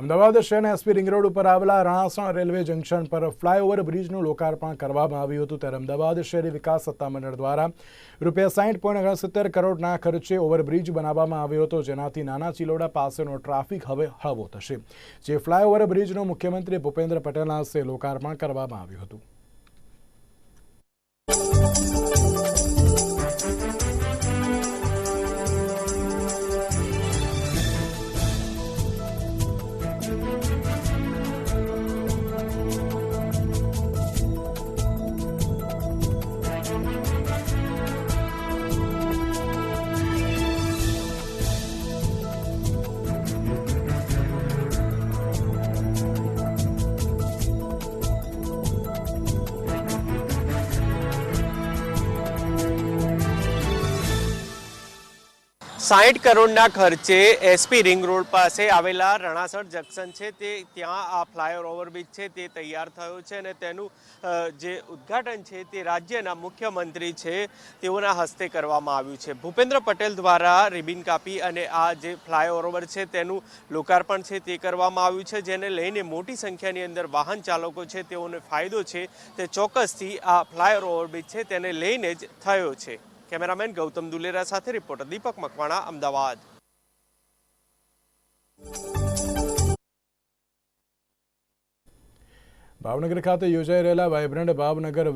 અમદાવાદ શહેરના SP ring road ઉપર આવેલા રણાસણ રેલવે જંકશન પર ફ્લાયઓવર બ્રિજનું લોકાર્પણ કરવામાં આવ્યું હતું ત્યારે અમદાવાદ શહેરી વિકાસ સત્તામંડળ દ્વારા રૂપિયા સાઠ પોઈન્ટ ઓગણસિત્તેર કરોડના ખર્ચે ઓવરબ્રિજ બનાવવામાં આવ્યો હતો, જેનાથી નાના ચિલોડા પાસેનો ટ્રાફિક હવે હળવો થશે. જે ફ્લાયઓવર બ્રિજનું મુખ્યમંત્રી ભૂપેન્દ્ર પટેલના હસ્તે લોકાર્પણ કરવામાં આવ્યું હતું. સાઠ કરોડના ખર્ચે એસપી રિંગ રોડ પાસે આવેલા રણાસર જંકશન છે, તે ત્યાં આ ફ્લાયર ઓવરબ્રિજ છે, તે તૈયાર થયો છે અને તેનું જે ઉદ્ઘાટન છે તે રાજ્યના મુખ્યમંત્રી છે, તેઓના હસ્તે કરવામાં આવ્યું છે. ભૂપેન્દ્ર પટેલ દ્વારા રિબિન કાપી અને આ જે ફ્લાય ઓવર છે તેનું લોકાર્પણ છે તે કરવામાં આવ્યું છે, જેને લઈને મોટી સંખ્યાની અંદર વાહન ચાલકો છે, તેઓને ફાયદો છે, તે ચોક્કસથી આ ફ્લાય ઓવરબ્રિજ છે, તેને લઈને જ થયો છે. કેમેરામેન ગૌતમ દુલેરા સાથે રિપોર્ટર દીપક મકવાણા અમદાવાદ. ભાવનગર ખાતે યોજાઈ રહેલા વાયબ્રન્ટ ભાવનગર